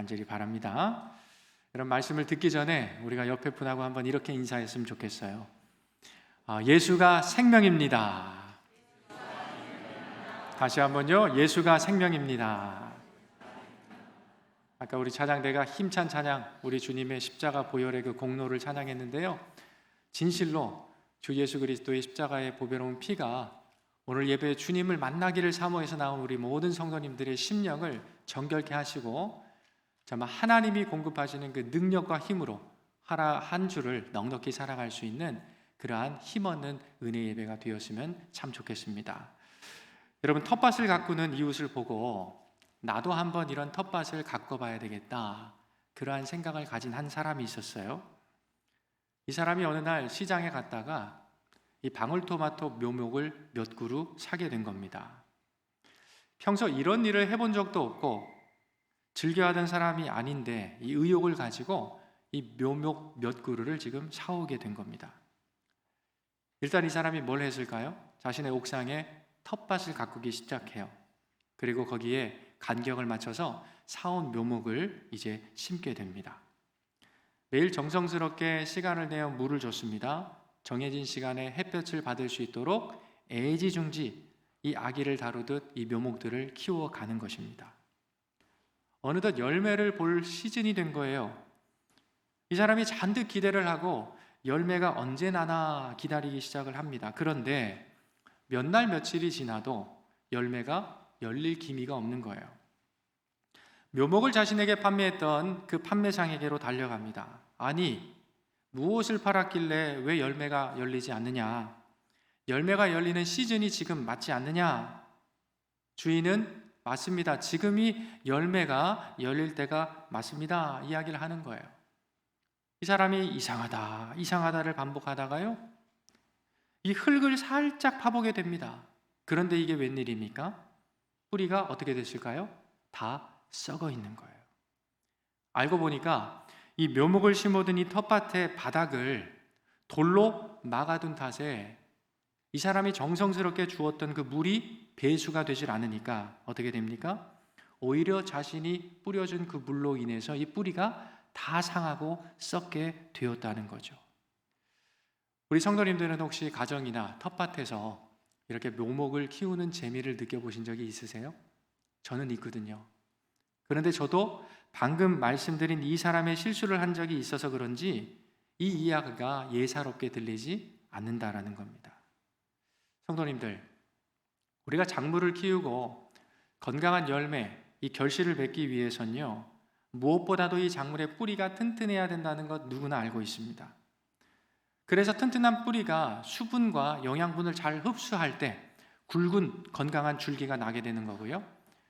간절히 바랍니다. 이런 말씀을 듣기 전에 우리가 옆에 분하고 한번 이렇게 인사했으면 좋겠어요. 아, 예수가 생명입니다. 다시 한번요. 예수가 생명입니다. 아까 우리 찬양대가 힘찬 찬양, 우리 주님의 십자가 보혈의 그 공로를 찬양했는데요. 진실로 주 예수 그리스도의 십자가의 보배로운 피가 오늘 예배 주님을 만나기를 사모해서 나온 우리 모든 성도님들의 심령을 정결케 하시고 정말 하나님이 공급하시는 그 능력과 힘으로 한 주를 넉넉히 살아갈 수 있는 그러한 힘없는 은혜 예배가 되었으면 참 좋겠습니다. 여러분 텃밭을 가꾸는 이웃을 보고 나도 한번 이런 텃밭을 가꿔봐야 되겠다. 그러한 생각을 가진 한 사람이 있었어요. 이 사람이 어느 날 시장에 갔다가 이 방울토마토 묘목을 몇 그루 사게 된 겁니다. 평소 이런 일을 해본 적도 없고 즐겨하던 사람이 아닌데 이 의욕을 가지고 이 묘목 몇 그루를 지금 사오게 된 겁니다. 일단 이 사람이 뭘 했을까요? 자신의 옥상에 텃밭을 가꾸기 시작해요. 그리고 거기에 간격을 맞춰서 사온 묘목을 이제 심게 됩니다. 매일 정성스럽게 시간을 내어 물을 줬습니다. 정해진 시간에 햇볕을 받을 수 있도록 애지중지 이 아기를 다루듯 이 묘목들을 키워가는 것입니다. 어느덧 열매를 볼 시즌이 된 거예요. 이 사람이 잔뜩 기대를 하고 열매가 언제 나나 기다리기 시작을 합니다. 그런데 몇 날 며칠이 지나도 열매가 열릴 기미가 없는 거예요. 묘목을 자신에게 판매했던 그 판매상에게로 달려갑니다. 아니, 무엇을 팔았길래 왜 열매가 열리지 않느냐? 열매가 열리는 시즌이 지금 맞지 않느냐? 주인은 맞습니다. 지금이 열매가 열릴 때가 맞습니다. 이야기를 하는 거예요. 이 사람이 이상하다, 이상하다를 반복하다가요. 이 흙을 살짝 파보게 됩니다. 그런데 이게 웬일입니까? 뿌리가 어떻게 됐을까요? 다 썩어 있는 거예요. 알고 보니까 이 묘목을 심어둔 이 텃밭의 바닥을 돌로 막아둔 탓에 이 사람이 정성스럽게 주었던 그 물이 배수가 되질 않으니까 어떻게 됩니까? 오히려 자신이 뿌려준 그 물로 인해서 이 뿌리가 다 상하고 썩게 되었다는 거죠. 우리 성도님들은 혹시 가정이나 텃밭에서 이렇게 묘목을 키우는 재미를 느껴보신 적이 있으세요? 저는 있거든요. 그런데 저도 방금 말씀드린 이 사람의 실수를 한 적이 있어서 그런지 이 이야기가 예사롭게 들리지 않는다라는 겁니다. 성도님들, 우리가 작물을 키우고 건강한 열매, 이 결실을 맺기 위해선요, 무엇보다도 이 작물의 뿌리가 튼튼해야 된다는 것 누구나 알고 있습니다. 그래서 튼튼한 뿌리가 수분과 영양분을 잘 흡수할 때 굵은 건강한 줄기가 나게 되는 거고요.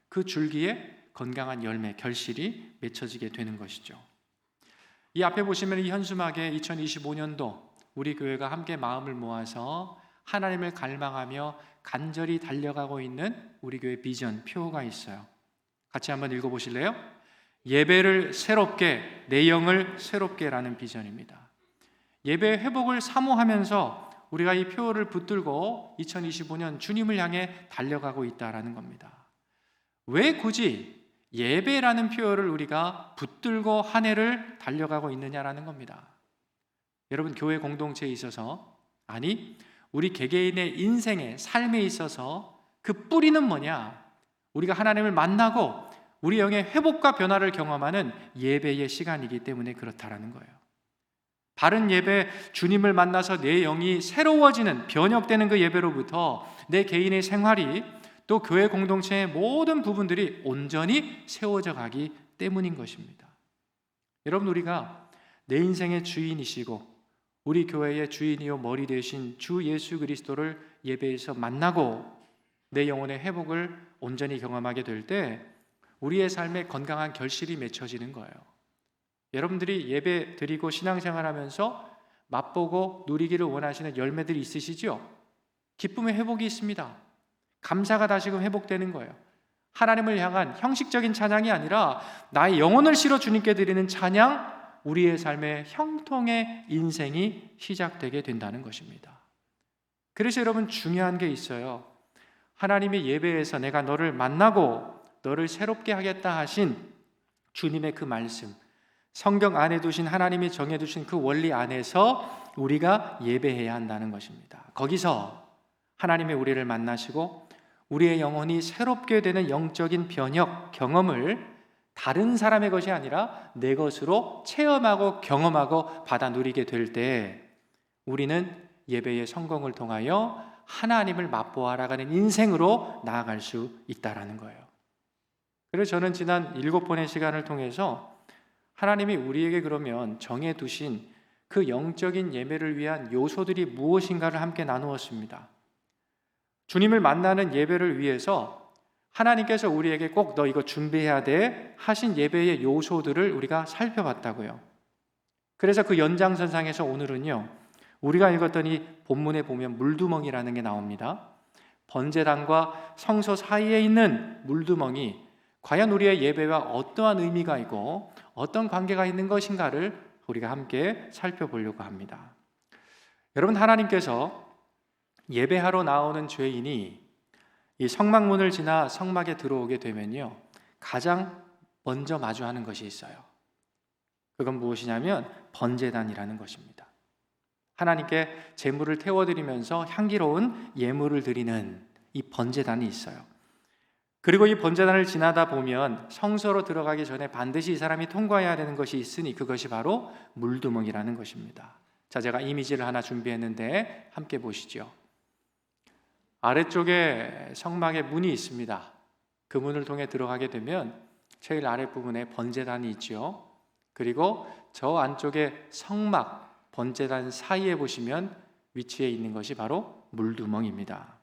그 줄기에 건강한 열매, 결실이 맺혀지게 되는 것이죠. 이 앞에 보시면 이 현수막에 2025년도 우리 교회가 함께 마음을 모아서 하나님을 갈망하며 간절히 달려가고 있는 우리 교회 비전 표가 있어요. 같이 한번 읽어 보실래요? 예배를 새롭게, 내 영을 새롭게라는 비전입니다. 예배 회복을 사모하면서 우리가 이 표를 붙들고 2025년 주님을 향해 달려가고 있다라는 겁니다. 왜 굳이 예배라는 표현을 우리가 붙들고 한 해를 달려가고 있느냐라는 겁니다. 여러분 교회 공동체에 있어서 아니 우리 개개인의 인생의 삶에 있어서 그 뿌리는 뭐냐? 우리가 하나님을 만나고 우리 영의 회복과 변화를 경험하는 예배의 시간이기 때문에 그렇다라는 거예요. 바른 예배, 주님을 만나서 내 영이 새로워지는 변혁되는 그 예배로부터 내 개인의 생활이 또 교회 공동체의 모든 부분들이 온전히 세워져 가기 때문인 것입니다. 여러분 우리가 내 인생의 주인이시고 우리 교회의 주인이요 머리 되신 주 예수 그리스도를 예배에서 만나고 내 영혼의 회복을 온전히 경험하게 될 때 우리의 삶에 건강한 결실이 맺혀지는 거예요. 여러분들이 예배 드리고 신앙생활하면서 맛보고 누리기를 원하시는 열매들이 있으시죠? 기쁨의 회복이 있습니다. 감사가 다시금 회복되는 거예요. 하나님을 향한 형식적인 찬양이 아니라 나의 영혼을 실어 주님께 드리는 찬양, 우리의 삶의 형통의 인생이 시작되게 된다는 것입니다. 그래서 여러분 중요한 게 있어요. 하나님의 예배에서 내가 너를 만나고 너를 새롭게 하겠다 하신 주님의 그 말씀, 성경 안에 두신 하나님이 정해 두신 그 원리 안에서 우리가 예배해야 한다는 것입니다. 거기서 하나님의 우리를 만나시고 우리의 영혼이 새롭게 되는 영적인 변혁 경험을 다른 사람의 것이 아니라 내 것으로 체험하고 경험하고 받아 누리게 될 때 우리는 예배의 성공을 통하여 하나님을 맛보아 알아가는 인생으로 나아갈 수 있다라는 거예요. 그래서 저는 지난 일곱 번의 시간을 통해서 하나님이 우리에게 그러면 정해 두신 그 영적인 예배를 위한 요소들이 무엇인가를 함께 나누었습니다. 주님을 만나는 예배를 위해서 하나님께서 우리에게 꼭 너 이거 준비해야 돼 하신 예배의 요소들을 우리가 살펴봤다고요. 그래서 그 연장선상에서 오늘은요. 우리가 읽었더니 본문에 보면 물두멍이라는 게 나옵니다. 번제단과 성소 사이에 있는 물두멍이 과연 우리의 예배와 어떠한 의미가 있고 어떤 관계가 있는 것인가를 우리가 함께 살펴보려고 합니다. 여러분 하나님께서 예배하러 나오는 죄인이 이 성막문을 지나 성막에 들어오게 되면요. 가장 먼저 마주하는 것이 있어요. 그건 무엇이냐면 번제단이라는 것입니다. 하나님께 제물을 태워 드리면서 향기로운 예물을 드리는 이 번제단이 있어요. 그리고 이 번제단을 지나다 보면 성소로 들어가기 전에 반드시 이 사람이 통과해야 되는 것이 있으니 그것이 바로 물두멍이라는 것입니다. 자, 제가 이미지를 하나 준비했는데 함께 보시죠. 아래쪽에 성막에 문이 있습니다. 그 문을 통해 들어가게 되면 제일 아랫부분에 번제단이 있죠. 그리고 저 안쪽에 성막, 번제단 사이에 보시면 위치에 있는 것이 바로 물두멍입니다.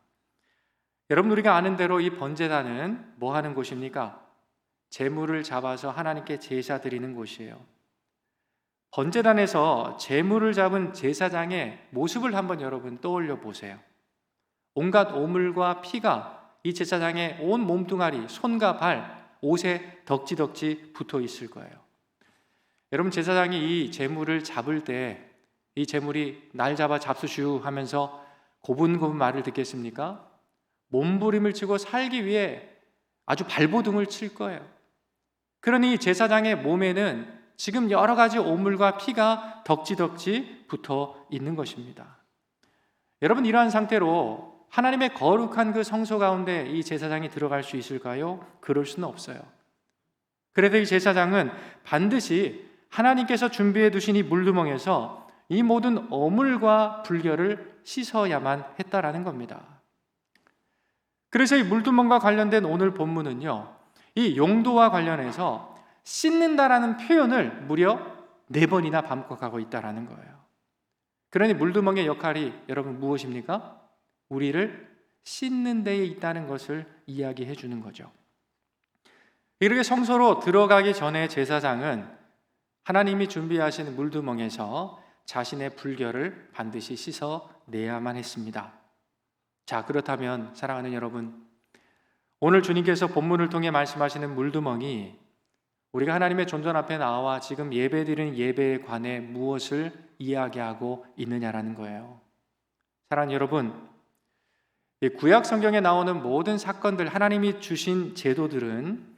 여러분 우리가 아는 대로 이 번제단은 뭐 하는 곳입니까? 제물을 잡아서 하나님께 제사 드리는 곳이에요. 번제단에서 제물을 잡은 제사장의 모습을 한번 여러분 떠올려 보세요. 온갖 오물과 피가 이 제사장의 온 몸뚱아리, 손과 발, 옷에 덕지덕지 붙어 있을 거예요. 여러분 제사장이 이 제물을 잡을 때이 제물이 날 잡아 잡수슈 하면서 고분고분 말을 듣겠습니까? 몸부림을 치고 살기 위해 아주 발버둥을 칠 거예요. 그러니 제사장의 몸에는 지금 여러 가지 오물과 피가 덕지덕지 붙어 있는 것입니다. 여러분 이러한 상태로 하나님의 거룩한 그 성소 가운데 이 제사장이 들어갈 수 있을까요? 그럴 수는 없어요. 그래도 이 제사장은 반드시 하나님께서 준비해 두신 이 물두멍에서 이 모든 어물과 불결을 씻어야만 했다라는 겁니다. 그래서 이 물두멍과 관련된 오늘 본문은요. 이 용도와 관련해서 씻는다라는 표현을 무려 네 번이나 반복하고 있다라는 거예요. 그러니 물두멍의 역할이 여러분 무엇입니까? 우리를 씻는 데에 있다는 것을 이야기해 주는 거죠. 이렇게 성소로 들어가기 전에 제사장은 하나님이 준비하신 물두멍에서 자신의 불결을 반드시 씻어 내야만 했습니다. 자, 그렇다면 사랑하는 여러분, 오늘 주님께서 본문을 통해 말씀하시는 물두멍이 우리가 하나님의 존전 앞에 나와 지금 예배드리는 예배에 관해 무엇을 이야기하고 있느냐라는 거예요. 사랑하는 여러분, 구약 성경에 나오는 모든 사건들, 하나님이 주신 제도들은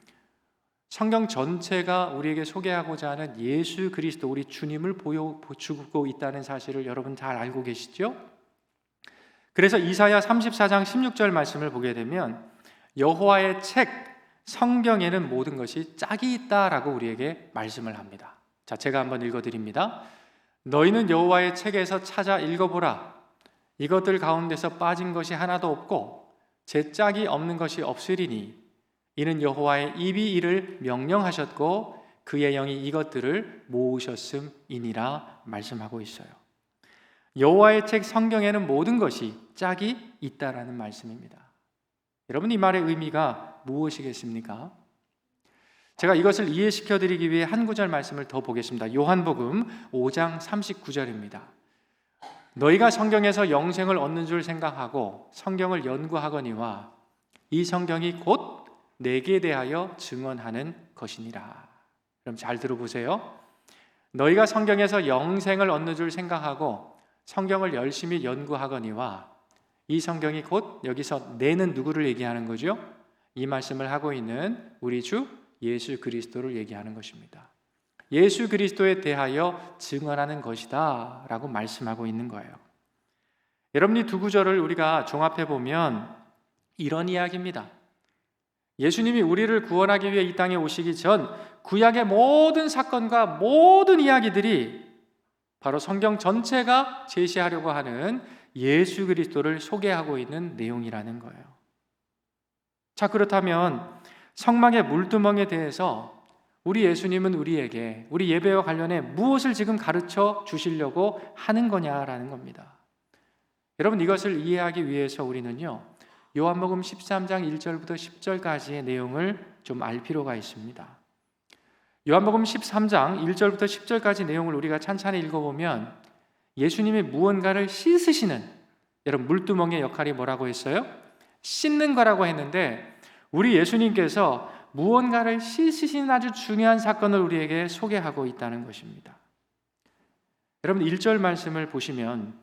성경 전체가 우리에게 소개하고자 하는 예수 그리스도 우리 주님을 보여 주고 있다는 사실을 여러분 잘 알고 계시죠? 그래서 이사야 34장 16절 말씀을 보게 되면 여호와의 책 성경에는 모든 것이 짝이 있다라고 우리에게 말씀을 합니다. 자, 제가 한번 읽어 드립니다. 너희는 여호와의 책에서 찾아 읽어보라. 이것들 가운데서 빠진 것이 하나도 없고 제 짝이 없는 것이 없으리니 이는 여호와의 입이 이를 명령하셨고 그의 영이 이것들을 모으셨음이니라 말씀하고 있어요. 여호와의 책 성경에는 모든 것이 짝이 있다라는 말씀입니다. 여러분 이 말의 의미가 무엇이겠습니까? 제가 이것을 이해시켜 드리기 위해 한 구절 말씀을 더 보겠습니다. 요한복음 5장 39절입니다. 너희가 성경에서 영생을 얻는 줄 생각하고 성경을 연구하거니와 이 성경이 곧 내게 대하여 증언하는 것이니라. 그럼 잘 들어보세요. 너희가 성경에서 영생을 얻는 줄 생각하고 성경을 열심히 연구하거니와 이 성경이 곧 여기서 내는 누구를 얘기하는 거죠? 이 말씀을 하고 있는 우리 주 예수 그리스도를 얘기하는 것입니다. 예수 그리스도에 대하여 증언하는 것이다 라고 말씀하고 있는 거예요. 여러분 이 두 구절을 우리가 종합해 보면 이런 이야기입니다. 예수님이 우리를 구원하기 위해 이 땅에 오시기 전 구약의 모든 사건과 모든 이야기들이 바로 성경 전체가 제시하려고 하는 예수 그리스도를 소개하고 있는 내용이라는 거예요. 자, 그렇다면 성막의 물두멍에 대해서 우리 예수님은 우리에게 우리 예배와 관련해 무엇을 지금 가르쳐 주시려고 하는 거냐라는 겁니다. 여러분 이것을 이해하기 위해서 우리는요. 요한복음 13장 1절부터 10절까지의 내용을 좀 알 필요가 있습니다. 요한복음 13장 1절부터 10절까지 내용을 우리가 찬찬히 읽어보면 예수님이 무언가를 씻으시는 여러분 물두멍의 역할이 뭐라고 했어요? 씻는 거라고 했는데 우리 예수님께서 무언가를 씻으시는 아주 중요한 사건을 우리에게 소개하고 있다는 것입니다. 여러분 1절 말씀을 보시면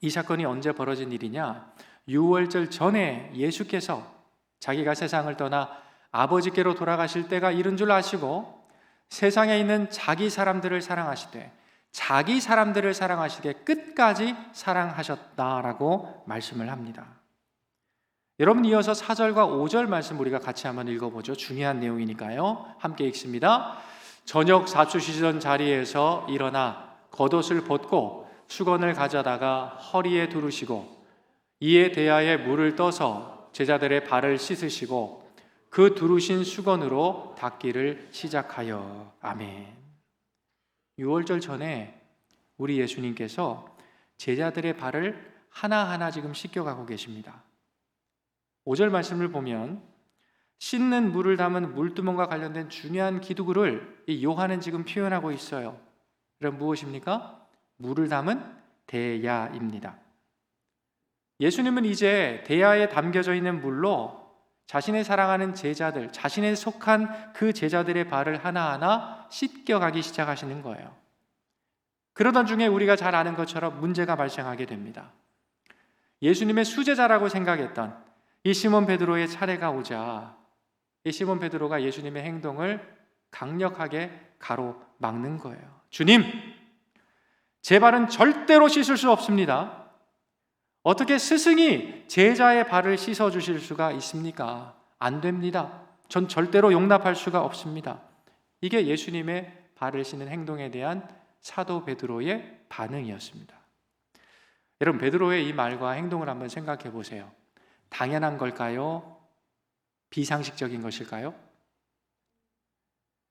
이 사건이 언제 벌어진 일이냐? 6월절 전에 예수께서 자기가 세상을 떠나 아버지께로 돌아가실 때가 이른 줄 아시고 세상에 있는 자기 사람들을 사랑하시되 자기 사람들을 사랑하시되 끝까지 사랑하셨다라고 말씀을 합니다. 여러분 이어서 4절과 5절 말씀 우리가 같이 한번 읽어보죠. 중요한 내용이니까요. 함께 읽습니다. 저녁 사추시던 자리에서 일어나 겉옷을 벗고 수건을 가져다가 허리에 두르시고 이에 대하여 물을 떠서 제자들의 발을 씻으시고 그 두르신 수건으로 닦기를 시작하여 아멘. 6월절 전에 우리 예수님께서 제자들의 발을 하나하나 지금 씻겨가고 계십니다. 5절 말씀을 보면 씻는 물을 담은 물두멍과 관련된 중요한 기도구를 이 요한은 지금 표현하고 있어요. 그럼 무엇입니까? 물을 담은 대야입니다. 예수님은 이제 대야에 담겨져 있는 물로 자신의 사랑하는 제자들, 자신의 속한 그 제자들의 발을 하나하나 씻겨가기 시작하시는 거예요. 그러던 중에 우리가 잘 아는 것처럼 문제가 발생하게 됩니다. 예수님의 수제자라고 생각했던 이 시몬 베드로의 차례가 오자 이 시몬 베드로가 예수님의 행동을 강력하게 가로막는 거예요. 주님, 제 발은 절대로 씻을 수 없습니다. 어떻게 스승이 제자의 발을 씻어 주실 수가 있습니까? 안 됩니다. 전 절대로 용납할 수가 없습니다. 이게 예수님의 발을 씻는 행동에 대한 사도 베드로의 반응이었습니다. 여러분 베드로의 이 말과 행동을 한번 생각해 보세요. 당연한 걸까요? 비상식적인 것일까요?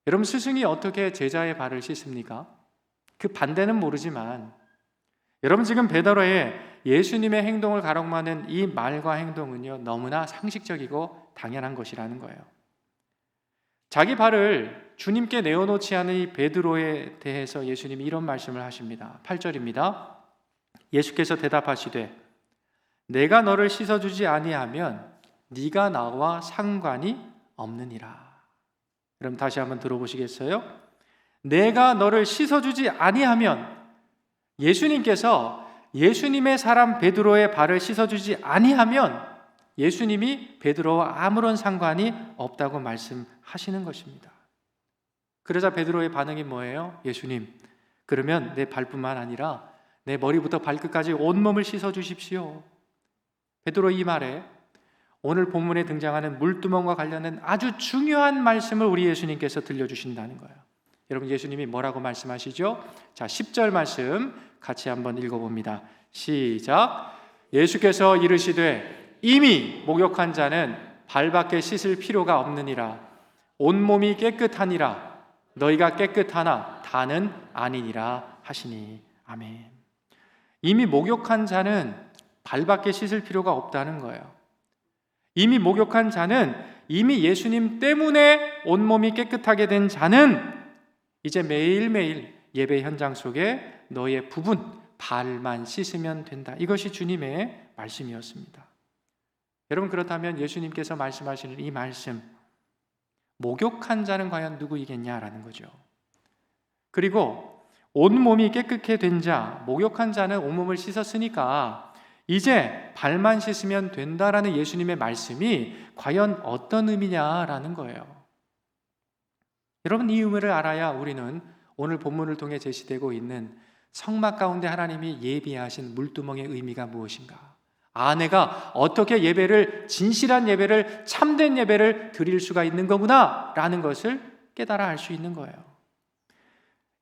여러분 스승이 어떻게 제자의 발을 씻습니까? 그 반대는 모르지만 여러분 지금 베드로의 예수님의 행동을 가로막는 이 말과 행동은요 너무나 상식적이고 당연한 것이라는 거예요. 자기 발을 주님께 내어놓지 않은 이 베드로에 대해서 예수님이 이런 말씀을 하십니다. 8절입니다. 예수께서 대답하시되 내가 너를 씻어주지 아니하면 네가 나와 상관이 없느니라. 그럼 다시 한번 들어보시겠어요? 내가 너를 씻어주지 아니하면 예수님께서 예수님의 사람 베드로의 발을 씻어주지 아니하면 예수님이 베드로와 아무런 상관이 없다고 말씀하시는 것입니다. 그러자 베드로의 반응이 뭐예요? 예수님, 그러면 내 발뿐만 아니라 내 머리부터 발끝까지 온몸을 씻어 주십시오. 베드로 이 말에 오늘 본문에 등장하는 물두멍과 관련된 아주 중요한 말씀을 우리 예수님께서 들려주신다는 거예요. 여러분 예수님이 뭐라고 말씀하시죠? 자, 10절 말씀 같이 한번 읽어봅니다. 시작. 예수께서 이르시되 이미 목욕한 자는 발밖에 씻을 필요가 없느니라. 온몸이 깨끗하니라. 너희가 깨끗하나 다는 아니니라 하시니. 아멘. 이미 목욕한 자는 발밖에 씻을 필요가 없다는 거예요. 이미 목욕한 자는 이미 예수님 때문에 온몸이 깨끗하게 된 자는 이제 매일매일 예배 현장 속에 너의 부분 발만 씻으면 된다. 이것이 주님의 말씀이었습니다. 여러분 그렇다면 예수님께서 말씀하시는 이 말씀 목욕한 자는 과연 누구이겠냐라는 거죠. 그리고 온몸이 깨끗게 된 자, 목욕한 자는 온몸을 씻었으니까 이제 발만 씻으면 된다라는 예수님의 말씀이 과연 어떤 의미냐라는 거예요. 여러분 이 의미를 알아야 우리는 오늘 본문을 통해 제시되고 있는 성막 가운데 하나님이 예비하신 물두멍의 의미가 무엇인가? 아내가 어떻게 예배를 진실한 예배를 참된 예배를 드릴 수가 있는 거구나라는 것을 깨달아 알 수 있는 거예요.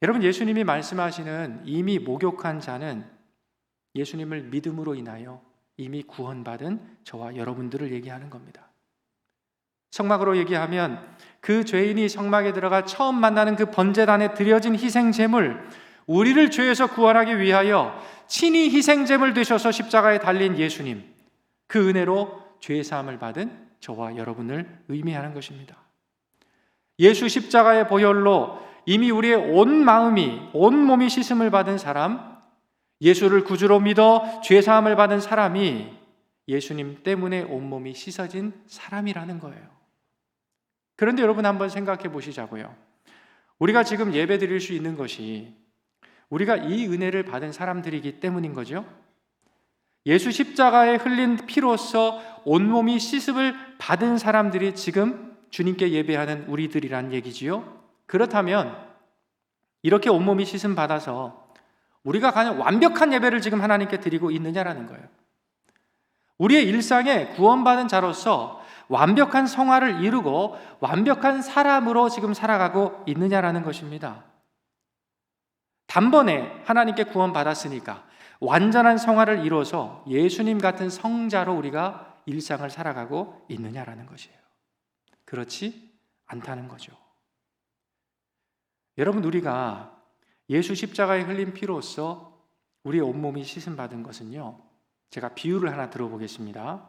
여러분 예수님이 말씀하시는 이미 목욕한 자는 예수님을 믿음으로 인하여 이미 구원받은 저와 여러분들을 얘기하는 겁니다. 성막으로 얘기하면 그 죄인이 성막에 들어가 처음 만나는 그 번제단에 드려진 희생 제물 우리를 죄에서 구원하기 위하여 친히 희생 제물 되셔서 십자가에 달린 예수님 그 은혜로 죄 사함을 받은 저와 여러분을 의미하는 것입니다. 예수 십자가의 보혈로 이미 우리의 온 마음이 온 몸이 씻음을 받은 사람 예수를 구주로 믿어 죄 사함을 받은 사람이 예수님 때문에 온몸이 씻어진 사람이라는 거예요. 그런데 여러분 한번 생각해 보시자고요. 우리가 지금 예배 드릴 수 있는 것이 우리가 이 은혜를 받은 사람들이기 때문인 거죠. 예수 십자가에 흘린 피로써 온몸이 씻음을 받은 사람들이 지금 주님께 예배하는 우리들이란 얘기지요. 그렇다면 이렇게 온몸이 씻음 받아서 우리가 가장 완벽한 예배를 지금 하나님께 드리고 있느냐라는 거예요. 우리의 일상에 구원받은 자로서 완벽한 성화를 이루고 완벽한 사람으로 지금 살아가고 있느냐라는 것입니다. 단번에 하나님께 구원받았으니까 완전한 성화를 이루어서 예수님 같은 성자로 우리가 일상을 살아가고 있느냐라는 것이에요. 그렇지 않다는 거죠. 여러분, 우리가 예수 십자가에 흘린 피로써 우리의 온몸이 씻음받은 것은요, 제가 비유를 하나 들어보겠습니다.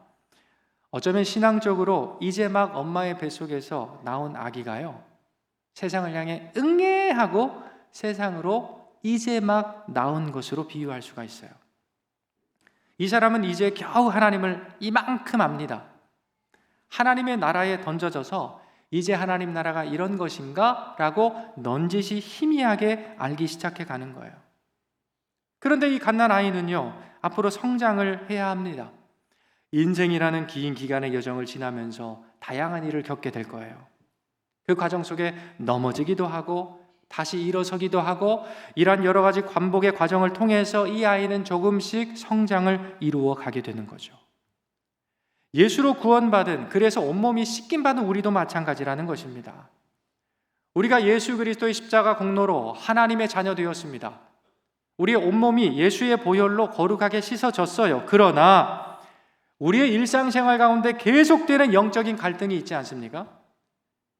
어쩌면 신앙적으로 이제 막 엄마의 뱃속에서 나온 아기가요. 세상을 향해 응애 하고 세상으로 이제 막 나온 것으로 비유할 수가 있어요. 이 사람은 이제 겨우 하나님을 이만큼 압니다. 하나님의 나라에 던져져서 이제 하나님 나라가 이런 것인가? 라고 넌지시 희미하게 알기 시작해 가는 거예요. 그런데 이 갓난 아이는요, 앞으로 성장을 해야 합니다. 인생이라는 긴 기간의 여정을 지나면서 다양한 일을 겪게 될 거예요. 그 과정 속에 넘어지기도 하고 다시 일어서기도 하고 이러한 여러 가지 관복의 과정을 통해서 이 아이는 조금씩 성장을 이루어 가게 되는 거죠. 예수로 구원받은 그래서 온몸이 씻김 받은 우리도 마찬가지라는 것입니다. 우리가 예수 그리스도의 십자가 공로로 하나님의 자녀 되었습니다. 우리의 온몸이 예수의 보혈로 거룩하게 씻어졌어요. 그러나 우리의 일상생활 가운데 계속되는 영적인 갈등이 있지 않습니까?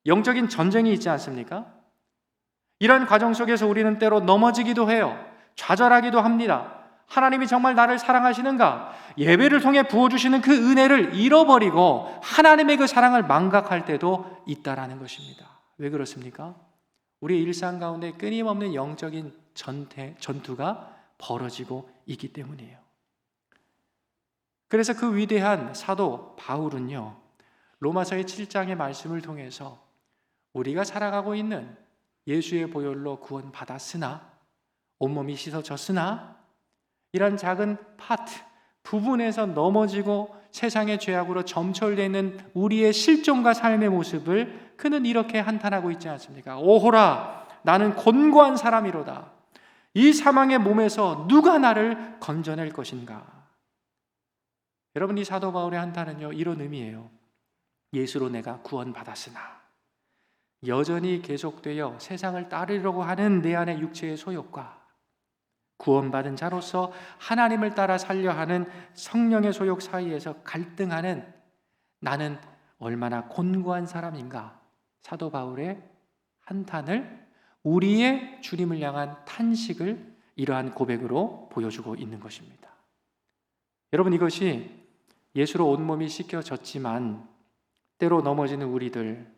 영적인 전쟁이 있지 않습니까? 이런 과정 속에서 우리는 때로 넘어지기도 해요. 좌절하기도 합니다. 하나님이 정말 나를 사랑하시는가? 예배를 통해 부어주시는 그 은혜를 잃어버리고 하나님의 그 사랑을 망각할 때도 있다라는 것입니다. 왜 그렇습니까? 우리 일상 가운데 끊임없는 영적인 전태, 전투가 벌어지고 있기 때문이에요. 그래서 그 위대한 사도 바울은요, 로마서의 7장의 말씀을 통해서 우리가 살아가고 있는 예수의 보혈로 구원받았으나, 온몸이 씻어졌으나, 이런 작은 파트, 부분에서 넘어지고 세상의 죄악으로 점철되어 있는 우리의 실종과 삶의 모습을 그는 이렇게 한탄하고 있지 않습니까? 오호라, 나는 곤고한 사람이로다. 이 사망의 몸에서 누가 나를 건져낼 것인가? 여러분 이 사도 바울의 한탄은요 이런 의미예요. 예수로 내가 구원받았으나 여전히 계속되어 세상을 따르려고 하는 내 안의 육체의 소욕과 구원받은 자로서 하나님을 따라 살려 하는 성령의 소욕 사이에서 갈등하는 나는 얼마나 곤고한 사람인가 사도 바울의 한탄을 우리의 주님을 향한 탄식을 이러한 고백으로 보여주고 있는 것입니다. 여러분 이것이 예수로 온몸이 씻겨졌지만 때로 넘어지는 우리들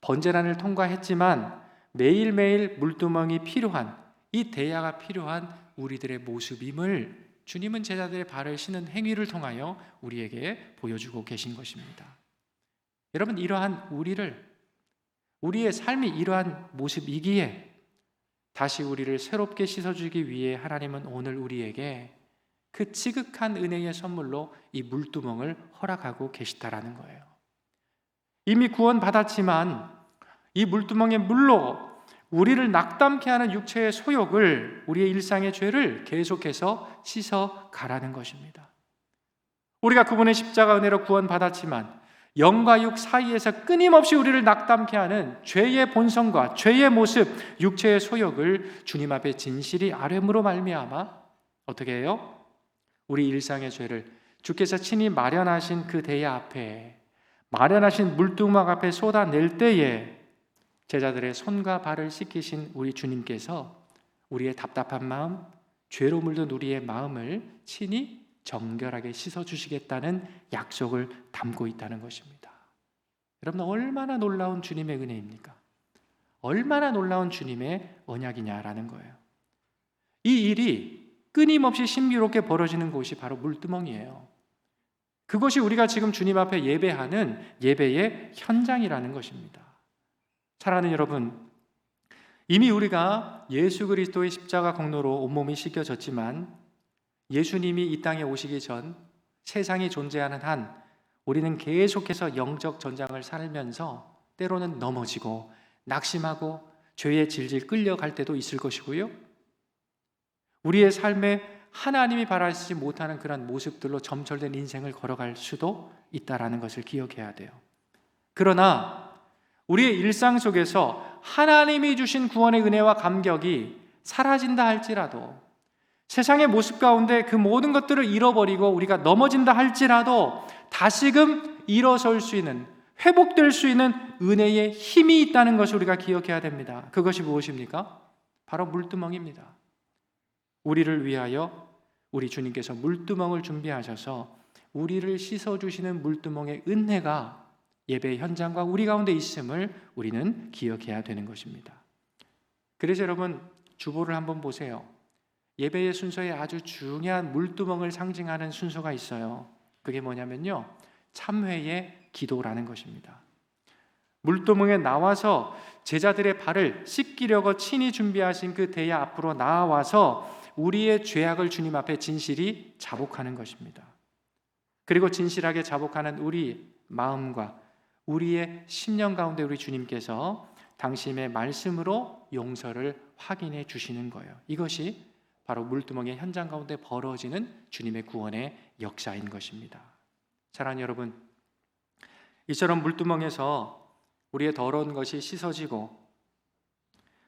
번제란을 통과했지만 매일매일 물두멍이 필요한 이 대야가 필요한 우리들의 모습임을 주님은 제자들의 발을 씻는 행위를 통하여 우리에게 보여주고 계신 것입니다. 여러분 이러한 우리를 우리의 삶이 이러한 모습이기에 다시 우리를 새롭게 씻어주기 위해 하나님은 오늘 우리에게 그 지극한 은혜의 선물로 이 물두멍을 허락하고 계시다라는 거예요. 이미 구원받았지만 이 물두멍의 물로 우리를 낙담케 하는 육체의 소욕을 우리의 일상의 죄를 계속해서 씻어 가라는 것입니다. 우리가 그분의 십자가 은혜로 구원받았지만 영과 육 사이에서 끊임없이 우리를 낙담케 하는 죄의 본성과 죄의 모습, 육체의 소욕을 주님 앞에 진실이 아뢰므로 말미암아 어떻게 해요? 우리 일상의 죄를 주께서 친히 마련하신 그 대야 앞에 마련하신 물두막 앞에 쏟아낼 때에 제자들의 손과 발을 씻기신 우리 주님께서 우리의 답답한 마음, 죄로 물든 우리의 마음을 친히 정결하게 씻어 주시겠다는 약속을 담고 있다는 것입니다. 여러분 얼마나 놀라운 주님의 은혜입니까? 얼마나 놀라운 주님의 언약이냐라는 거예요. 이 일이 끊임없이 신비롭게 벌어지는 곳이 바로 물두멍이에요. 그것이 우리가 지금 주님 앞에 예배하는 예배의 현장이라는 것입니다. 사랑하는 여러분, 이미 우리가 예수 그리스도의 십자가 공로로 온몸이 씻겨졌지만 예수님이 이 땅에 오시기 전 세상이 존재하는 한 우리는 계속해서 영적 전장을 살면서 때로는 넘어지고 낙심하고 죄에 질질 끌려갈 때도 있을 것이고요. 우리의 삶에 하나님이 바라시지 못하는 그런 모습들로 점철된 인생을 걸어갈 수도 있다라는 것을 기억해야 돼요. 그러나 우리의 일상 속에서 하나님이 주신 구원의 은혜와 감격이 사라진다 할지라도 세상의 모습 가운데 그 모든 것들을 잃어버리고 우리가 넘어진다 할지라도 다시금 일어설 수 있는 회복될 수 있는 은혜의 힘이 있다는 것을 우리가 기억해야 됩니다. 그것이 무엇입니까? 바로 물두멍입니다. 우리를 위하여 우리 주님께서 물두멍을 준비하셔서 우리를 씻어 주시는 물두멍의 은혜가 예배 현장과 우리 가운데 있음을 우리는 기억해야 되는 것입니다. 그래서 여러분 주보를 한번 보세요. 예배의 순서에 아주 중요한 물두멍을 상징하는 순서가 있어요. 그게 뭐냐면요. 참회의 기도라는 것입니다. 물두멍에 나와서 제자들의 발을 씻기려고 친히 준비하신 그 대야 앞으로 나와서 우리의 죄악을 주님 앞에 진실이 자복하는 것입니다. 그리고 진실하게 자복하는 우리 마음과 우리의 심령 가운데 우리 주님께서 당신의 말씀으로 용서를 확인해 주시는 거예요. 이것이 바로 물두멍의 현장 가운데 벌어지는 주님의 구원의 역사인 것입니다. 사랑하는 여러분, 이처럼 물두멍에서 우리의 더러운 것이 씻어지고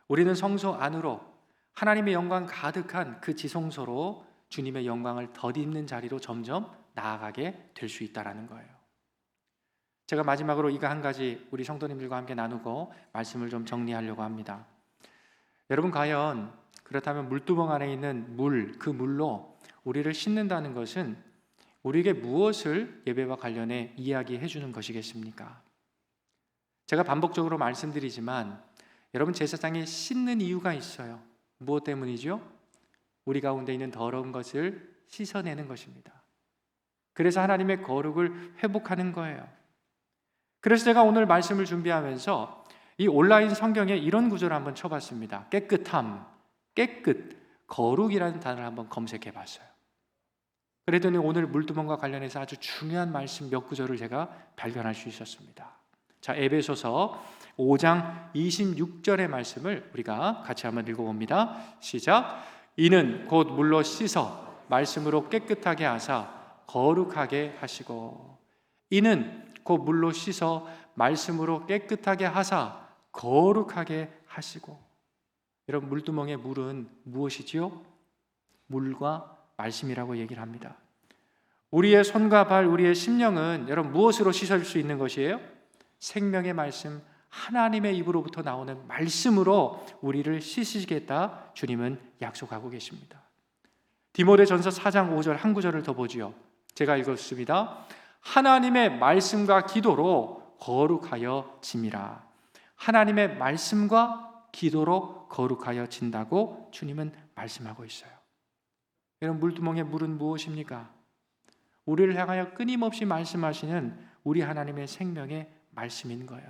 우리는 성소 안으로 하나님의 영광 가득한 그 지성소로 주님의 영광을 덧입는 자리로 점점 나아가게 될 수 있다라는 거예요. 제가 마지막으로 이거 한 가지 우리 성도님들과 함께 나누고 말씀을 좀 정리하려고 합니다. 여러분 과연 그렇다면 물두멍 안에 있는 물, 그 물로 우리를 씻는다는 것은 우리에게 무엇을 예배와 관련해 이야기해 주는 것이겠습니까? 제가 반복적으로 말씀드리지만 여러분 제사장이 씻는 이유가 있어요. 무엇 때문이죠? 우리 가운데 있는 더러운 것을 씻어내는 것입니다. 그래서 하나님의 거룩을 회복하는 거예요. 그래서 제가 오늘 말씀을 준비하면서 이 온라인 성경에 이런 구조를 한번 쳐봤습니다. 깨끗함, 깨끗, 거룩이라는 단어를 한번 검색해 봤어요. 그랬더니 오늘 물두멍과 관련해서 아주 중요한 말씀 몇 구절을 제가 발견할 수 있었습니다. 자, 에베소서 5장 26절의 말씀을 우리가 같이 한번 읽어봅니다. 시작. 이는 곧 물로 씻어 말씀으로 깨끗하게 하사 거룩하게 하시고 이는 곧 물로 씻어 말씀으로 깨끗하게 하사 거룩하게 하시고 여러분 물두멍의 물은 무엇이지요? 물과 말씀이라고 얘기를 합니다. 우리의 손과 발, 우리의 심령은 여러분 무엇으로 씻어질 수 있는 것이에요? 생명의 말씀, 하나님의 입으로부터 나오는 말씀으로 우리를 씻으시겠다 주님은 약속하고 계십니다. 디모데전서 4장 5절 한 구절을 더 보지요. 제가 읽었습니다. 하나님의 말씀과 기도로 거룩하여 짐이라. 하나님의 말씀과 기도로 거룩하여 진다고 주님은 말씀하고 있어요. 여러분 물두멍의 물은 무엇입니까? 우리를 향하여 끊임없이 말씀하시는 우리 하나님의 생명의 말씀인 거예요.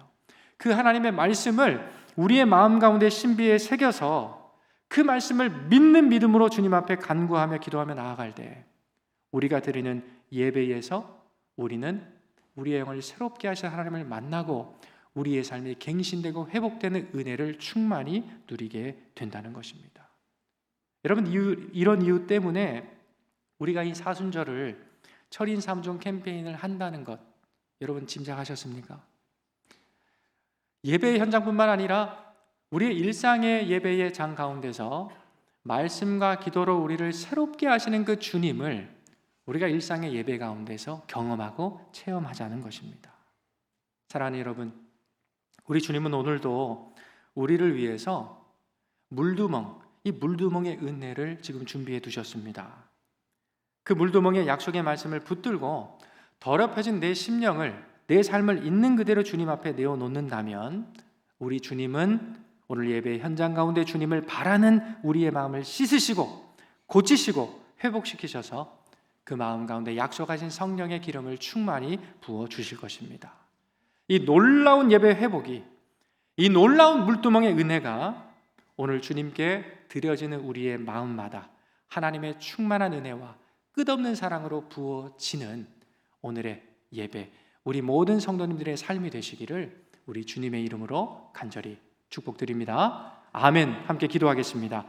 그 하나님의 말씀을 우리의 마음 가운데 신비에 새겨서 그 말씀을 믿는 믿음으로 주님 앞에 간구하며 기도하며 나아갈 때 우리가 드리는 예배에서 우리는 우리의 영을 새롭게 하신 하나님을 만나고 우리의 삶이 갱신되고 회복되는 은혜를 충만히 누리게 된다는 것입니다. 여러분 이유, 이런 이유 때문에 우리가 이 사순절을 철인 삼종 캠페인을 한다는 것 여러분 짐작하셨습니까? 예배 현장뿐만 아니라 우리의 일상의 예배의 장 가운데서 말씀과 기도로 우리를 새롭게 하시는 그 주님을 우리가 일상의 예배 가운데서 경험하고 체험하자는 것입니다. 사랑하는 여러분, 우리 주님은 오늘도 우리를 위해서 물두멍, 이 물두멍의 은혜를 지금 준비해 두셨습니다. 그 물두멍의 약속의 말씀을 붙들고 더럽혀진 내 심령을 내 삶을 있는 그대로 주님 앞에 내어 놓는다면 우리 주님은 오늘 예배 현장 가운데 주님을 바라는 우리의 마음을 씻으시고 고치시고 회복시키셔서 그 마음 가운데 약속하신 성령의 기름을 충만히 부어 주실 것입니다. 이 놀라운 예배 회복이 이 놀라운 물두멍의 은혜가 오늘 주님께 드려지는 우리의 마음마다 하나님의 충만한 은혜와 끝없는 사랑으로 부어지는 오늘의 예배, 우리 모든 성도님들의 삶이 되시기를 우리 주님의 이름으로 간절히 축복드립니다. 아멘. 함께 기도하겠습니다.